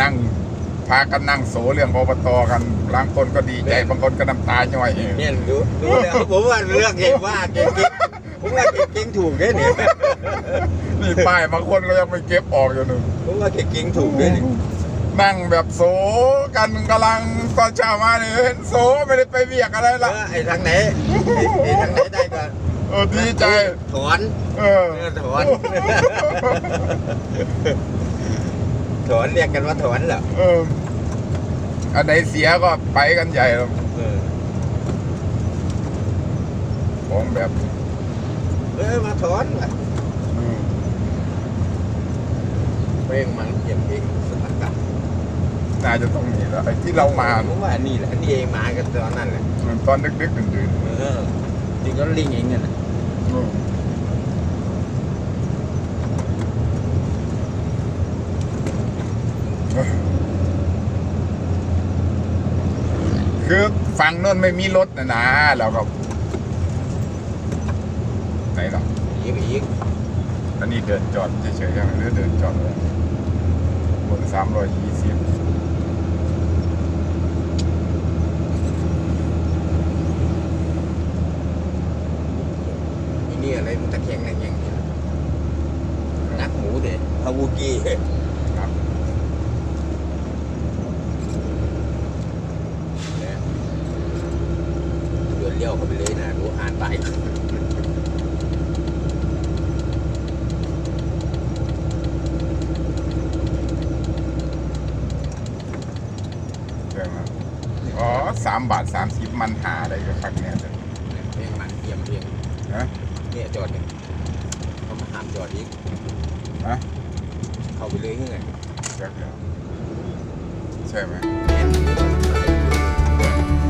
นั่งพากันนั่งโสเรื่องอบตกันบางคนก็ดีใจบางคนก็น้ำตาย่อยเนี่ยดูดูแล้วผมว่าเลือกเก่งว่าเก่งเก่งผมว่าเก่งเก่งถูกแค่เนี่ยนี่ป้ายบางคนก็ยังไม่เก็บออกอยู่หนึ่งผมว่าเก่งเก่งถูกแค่เนี่ยนั่งแบบโสกันกำลังตอนเช้ามาเนี่ยเห็นโสไม่ได้ไปเบียกอะไรเอละอไอ้ทางไหนไอ้ไอ้ทางไหนได้ก็เออดีใจถอนเออเออถอน ถอนเรียกกันว่าถอนเหรอเอออันไหนเสียก็ไปกันใหญ่แล้วเออของแบบเออมาถอนว่ะอืมเพลงมันเก็บเพลงสกัดกันน่าจะต้องมีแล้วไอ้ที่เรามาผมว่านี่แหละนี่เองมากันตอนนั้นแหละตอนดึกๆดื่นเออจริงก็ลิงเองเนี่ยนะๆอืม คือฝั่งโน้นไม่มีรถนะนะเราก็ไหนหรออีกอีกอันนี้เดินจอดเฉยๆใช่ไหมหรือเดินจอดเลยบนสามร้อยยี่สิบอีนี่อะไรมันตะแคงตะแคงเนี่ยนักหมูเด็ดฮาวูกี้ ครับ เดินเลี้ยวเข้าไปเลยนะดูอ่านไปใช่ไหมอ๋อสามบาทสามสิบมันหาอะไรกับคักเนี่ยเลยเพลงมันเทียมเพลงนะเนี่ยจอดเนี่ยเขามาห้ามจอดอีกนะเข้าไปเลยเงี้ยเดี๋ยวๆใช่ไหมเห็น